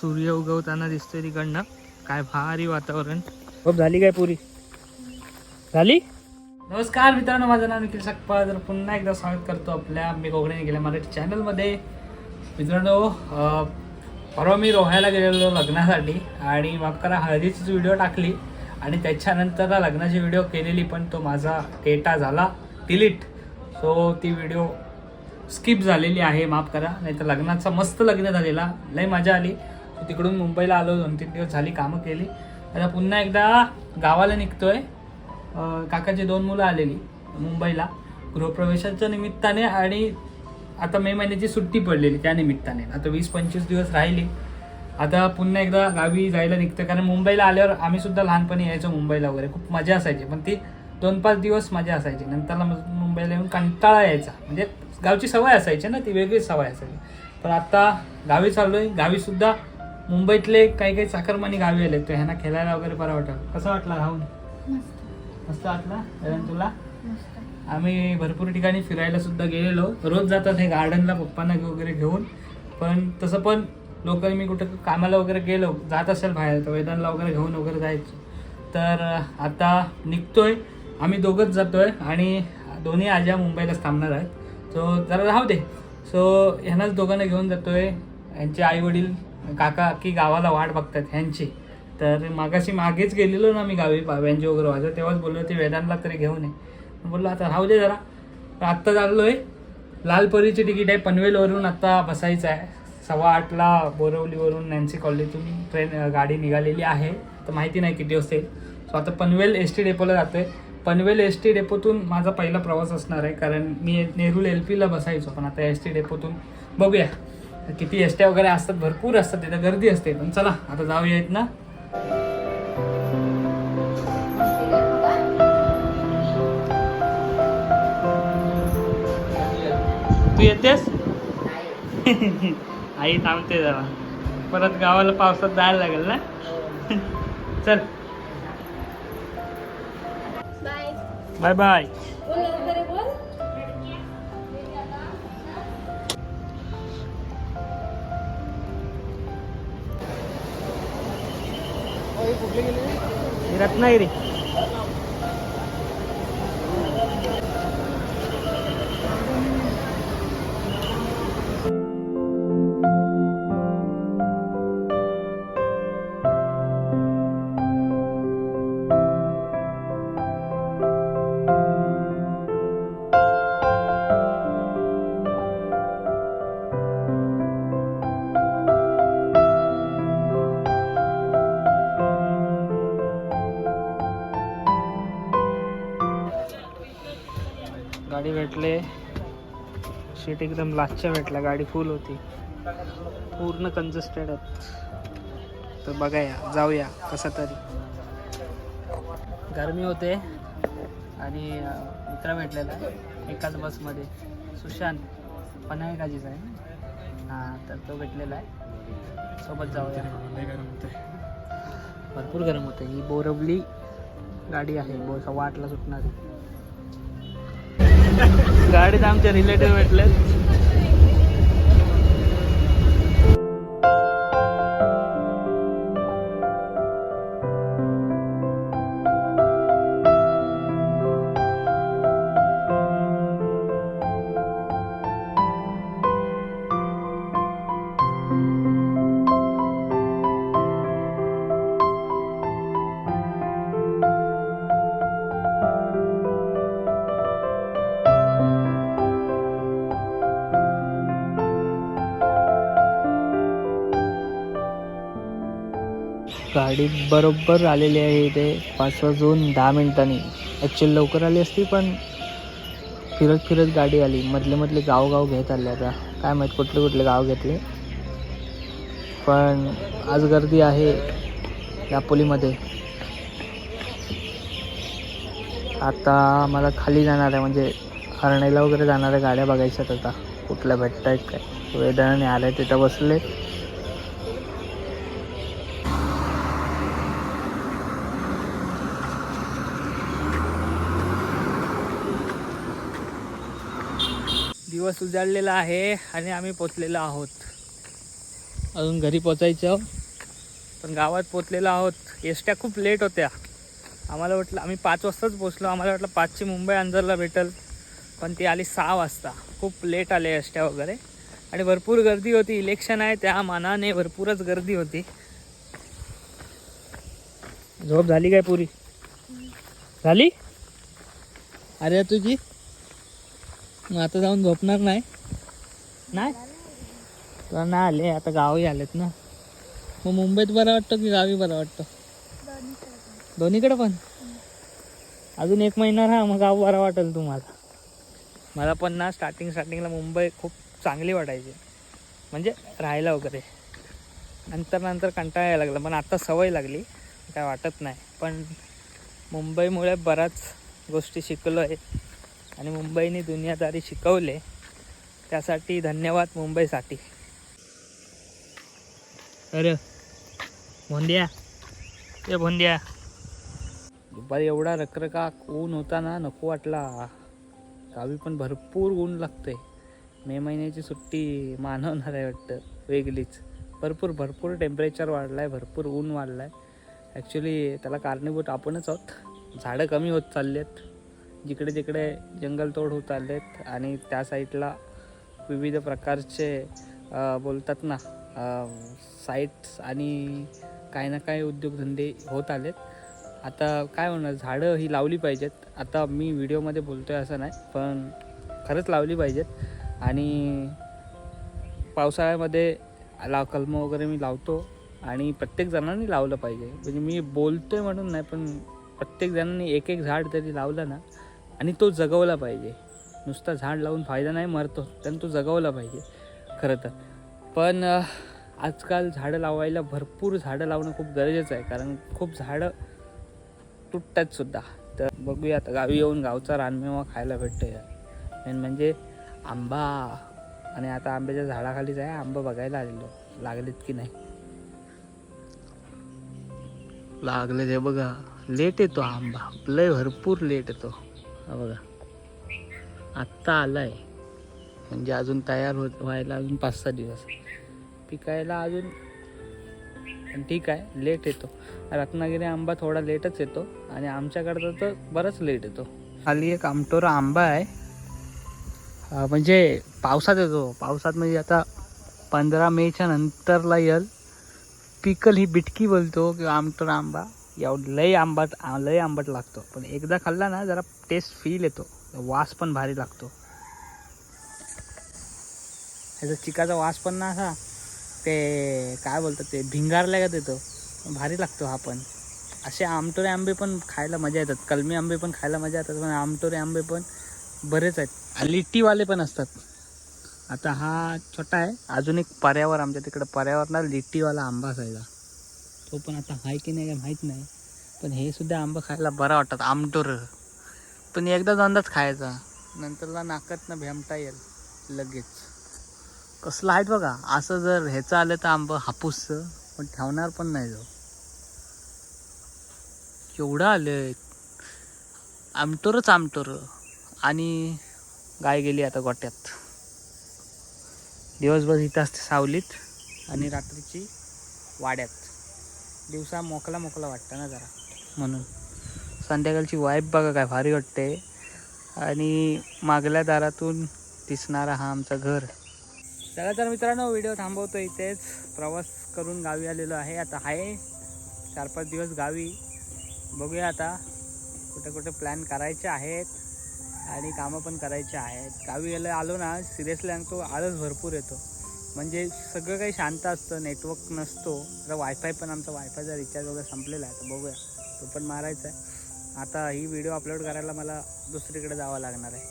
सूर्य उगवताना दिसतोय तिकडनं. काय भारी वातावरण. खूप झाली काय पुरी? झाली? नमस्कार मित्रांनो माझं नाव निखिल सकपाळ. तर पुन्हा एकदा स्वागत करतो आपल्या मी कोकणी गेल्या मराठी चॅनलमध्ये. मित्रांनो परवा मी रोहायला गेलेलो लग्नासाठी आणि माफ करा हळदीचीच व्हिडिओ टाकली आणि त्याच्यानंतर लग्नाची व्हिडिओ केलेली पण तो माझा डेटा झाला डिलीट सो ती व्हिडिओ स्किप झालेली आहे माफ करा. नाही तर लग्नाचा मस्त लग्न झालेला. लय मजा आली. तिकडून मुंबईला आलो दोन तीन दिवस झाली कामं केली. आता पुन्हा एकदा गावाला निघतोय. अं, काकाची दोन मुलं आलेली मुंबईला. गृहप्रवेशाच्या निमित्ताने आणि आता मे महिन्याची सुट्टी पडलेली त्या निमित्ताने. आता वीस पंचवीस दिवस राहिली. आता पुन्हा एकदा गावी जायला निघतं कारण मुंबईला आल्यावर आम्ही सुद्धा लहानपणी यायचो मुंबईला वगैरे. खूप मजा असायची. पण ती दोन पाच दिवस मजा असायची. नंतरला मग मुंबईला येऊन कंटाळा यायचा. म्हणजे गावची सवय असायची ना ती वेगळीच सवय असायची. पण आता गावी चाललोय. गावी सुद्धा मुंबईतले काही काही चाकरमानी गावी आले तर ह्यांना खेळायला वगैरे बरं वाटलं. कसं वाटलं राहून मस्त. वाटलं? तुला? आम्ही भरपूर ठिकाणी फिरायला सुद्धा गेलेलो. रोज जातात हे गार्डनला पप्पांना वगैरे घेऊन. पण तसं पण लोक मी कुठं कामाला वगैरे गेलो जात असेल बाहेर तर वेदांना वगैरे घेऊन वगैरे जायचो. तर आता निघतोय. आम्ही दोघंच जातोय आणि दोन्ही आज्या मुंबईलाच थांबणार आहेत. सो जरा राहू दे. सो ह्यांनाच दोघांना घेऊन जातोय. यांचे आई वडील काका की गावाला वाट बघतात ह्यांची. तर मागाशी मागेच गेलेलो ना मी गावी पाव्यांची वगैरे वाजत तेव्हाच बोललो ते वेदांना तरी घेऊन ये. बोललो आता राहू दे जरा. आत्ता चाललो आहे लालपरीची तिकीट आहे पनवेलवरून आत्ता बसायचं आहे. सव्वा आठला बोरवलीवरून नॅन्सी कॉलेजतून ट्रेन गाडी निघालेली आहे. तर माहिती नाही किती असेल सो आता पनवेल एस टी डेपोला जातो आहे पनवेल एस टी डेपोतून माझा पहिला प्रवास असणार आहे. कारण मी नेरूल एल पीला बसायचो पण आता एस टी डेपोतून बघूया. किती एस टी वगैरे असतात भरपूर असतात तिथं गर्दी असते. पण चला आता जाऊयात ना तू येतेस? आई थांबते जरा. परत गावाला पावसात जायला लागेल ना? चल. Bye bye Ratnagiri. भेटले. सीट एकदम लास्टच्या भेटला गाडी फुल होती. पूर्ण कंजस्टेड आहेत. तर बघाया जाऊया कसा तरी. गरमी होते. आणि मित्र भेटलेला एकाच बसमध्ये सुशांत पनायकाजीच आहे हां तर तो भेटलेला आहे. सोबत जाऊया. भरपूर गरम होते ही बोरवली गाडी आहे. बो सव्वा आठला सुटणारी. गाडीत आमच्या रिलेटिव्ह भेटले गाडी बरोबर आलेली आहे इथे. पाच वाजून दहा मिनिटांनी. ॲक्च्युअली लवकर आली असती पण फिरत फिरत गाडी आली. मधले मधले गावगाव घेत आले आता. काय माहीत कुठले कुठले गाव घेतले. पण आज गर्दी आहे दापोलीमध्ये. आता मला खाली जाणार आहे म्हणजे हरणाईला वगैरे जाणाऱ्या गाड्या बघायच्यात आता. कुठल्या भेटत आहेत काय? वेदनाने आले तिथं बसले. दिवस उजाडलेला आहे आणि आम्ही पोचलेलो आहोत. अजून घरी पोचायचं पण गावात पोचलेलो आहोत. एसट्या खूप लेट होत्या. आम्हाला वाटलं आम्ही पाच वाजताच पोचलो. आम्हाला वाटलं पाचची मुंबई अंजरला भेटल. पण ती आली सहा वाजता. खूप लेट आले एसट्या वगैरे. आणि भरपूर गर्दी होती. इलेक्शन आहे त्या मानाने भरपूरच गर्दी होती. झोप झाली काय पुरी? झाली? अरे तुझी? मग आता जाऊन झोपणार नाही? नाही. तुला नाही आले आता गावी आलेत ना. मग मुंबईत बरं वाटतं की गावी बरं वाटतं? दोन्हीकडे पण? अजून एक महिना राहा मग गाव बरं वाटेल तुम्हाला. मला पण ना स्टार्टिंग स्टार्टिंगला मुंबई खूप चांगली वाटायची. म्हणजे राहायला वगैरे. नंतर नंतर कंटाळा यायला लागला पण आता सवय लागली. काय वाटत नाही. पण मुंबईमुळे बऱ्याच गोष्टी शिकलो आहे आणि मुंबईने दुनियादारी शिकवले. त्यासाठी धन्यवाद मुंबईसाठी. अरे भोंदिया. ते भोंदिया. दुपारी एवढा रखरखा ऊन होता ना नको वाटला. गावी पण भरपूर ऊन लागतंय. मे महिन्याची सुट्टी मानवणार आहे वाटतं वेगळीच. भरपूर भरपूर टेम्परेचर वाढलं आहे भरपूर ऊन वाढलं आहे ॲक्च्युली त्याला कारणीभूत आपणच आहोत. झाडं कमी होत चालली आहेत जिकडे तिकडे जंगलतोड होत आलेत आहेत आणि त्या साईडला विविध प्रकारचे बोलतात ना साईट्स आणि काही ना काही उद्योगधंदे होत आलेत. आता काय होणार झाडं ही लावली पाहिजेत. आता मी व्हिडिओमध्ये बोलतो आहे असं नाही पण खरंच लावली पाहिजेत. आणि पावसाळ्यामध्ये ला कलम वगैरे मी लावतो आणि प्रत्येक जणांनी लावलं पाहिजे. म्हणजे मी बोलतो आहे म्हणून नाही पण प्रत्येक जणांनी एक एक झाड तरी लावलं ना आणि तो जगवला पाहिजे. नुसता झाड लावून फायदा नाही मरतो पण तो जगवला पाहिजे. खरं तर. पण आजकाल झाडं लावायला भरपूर झाडं लावणं खूप गरजेचं आहे. कारण खूप झाडं तुटतात सुद्धा. तर बघूया आता गावी येऊन गावचा रानमेवा खायला भेटतोय. मेन म्हणजे आंबा. आणि आता आंब्याच्या झाडाखालीच आहे. आंबा बघायला आलेलो. लागलेत की नाही? लागले ते बघा. लेट येतो आंबा. लय भरपूर लेट येतो. हा बघा. आत्ता आलाय. म्हणजे अजून तयार होत व्हायला अजून पाच सहा दिवस. पिकायला अजून ठीक आहे लेट येतो. रत्नागिरी आंबा थोडा लेटच येतो आणि आमच्याकडचा तर बराच लेट येतो. खाली एक आमटोरा आंबा आहे. म्हणजे पावसात येतो. पावसात म्हणजे आता पंधरा मेच्या नंतरला येल पिकल ही बिटकी बोलतो किंवा आमटोरा आंबा. एवढं लय आंबट लय आंबट लागतो. पण एकदा खाल्ला ना जरा टेस्ट फील येतो. वास पण भारी लागतो. ह्याचा चिकाचा वास पण ना असा ते काय बोलतात ते भिंगारल्या का देतो भारी लागतो हा पण. असे आमटोरे आंबे पण खायला मजा येतात. कलमी आंबे पण खायला मजा येतात पण आमटोरे आंबे पण बरेच आहेत. लिट्टीवाले पण असतात. आता हा छोटा आहे. अजून एक पर्यावर आमच्या तिकडं पर्यावरणात लिट्टीवाला आंबा असायचा तो पण आता आहे की नाही काय माहीत नाही. पण हे सुद्धा आंबा खायला बरा वाटतात आमटोर. पण एकदा अंदाज खायचा. नंतरला नाकात भेमता येईल लगेच. कसलं आहेत बघा असं जर ह्याचं आलं तर आंबं हापूसचं पण ठेवणार पण नाही जो केवढं आलं आमटोरच आमटोर. आणि गाय गेली आता गोट्यात. दिवसभर इथं असते सावलीत आणि रात्रीची वाड्यात. दिवसा मोकला मोकला वाटतं ना जरा. म्हणून. संध्याकाळची वाईब बघा काय भारी वाटते. आणि मागल्या दारातून दिसणारा हा आमचा घर. चला तर मित्रांनो व्हिडिओ थांबवतो इथेच. प्रवास करून गावी आलेलो आहे. आता आहे चार पाच दिवस गावी. बघूया आता कुठे कुठे प्लॅन करायचे आहेत आणि कामं पण करायचे आहेत. गावी यायला आलो ना सिरियसली सांगतो आळस भरपूर येतो. म्हणजे सगळं काही शांत असतं नेटवर्क नसतो. आता वायफाय पण आमचा वायफायचा रिचार्ज वगैरे संपलेला आहे तर बघूया. तो पण मारायचा आहे. आता ही व्हिडिओ अपलोड करायला मला दुसरीकडे जावं लागणार आहे.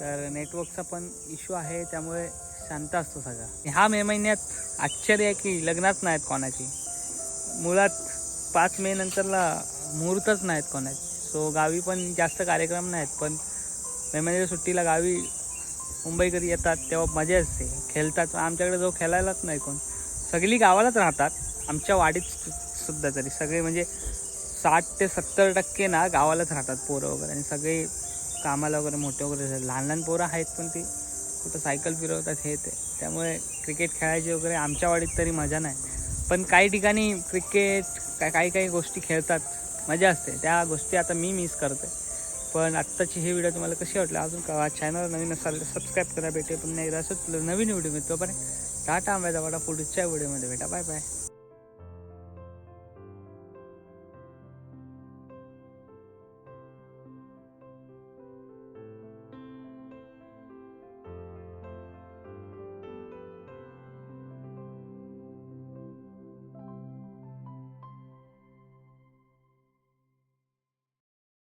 तर नेटवर्कचा पण इश्यू आहे त्यामुळे शांत असतो सगळा. ह्या मे महिन्यात आश्चर्य आहे की लग्नाच नाहीत कोणाची. मुळात पाच मे नंतरला मुहूर्तच नाहीत कोणाचे. सो गावी पण जास्त कार्यक्रम नाहीत पण मे महिन्याच्या सुट्टीला गावी मुंबईकर येतात तेव्हा मजा असते. खेळतात. आमच्याकडे जो खेळायलाच नाही कोण. सगळी गावालाच राहतात. आमच्या वाडीत सुद्धा तरी. सगळे म्हणजे साठ ते सत्तर टक्के ना गावालाच राहतात पोरं वगैरे. आणि सगळे कामाला वगैरे मोठे वगैरे लहान लहान पोरं आहेत पण ती कुठं सायकल फिरवतात हे ते. त्यामुळे क्रिकेट खेळायची वगैरे आमच्या वाडीत तरी मजा नाही. पण काही ठिकाणी क्रिकेट काय काही काही गोष्टी खेळतात. मजा असते. त्या गोष्टी आता मी मिस करते पण आत्ताची ही व्हिडिओ तुम्हाला कशी वाटली? अजून का? चॅनल नवीन असाल तर सबस्क्राईब करा भेटे पुन्हा एकदा असंच नवीन व्हिडिओ मिळतो. पण टाटा आंब्याचा वाटा पुढच्या व्हिडिओमध्ये भेटा. Bye bye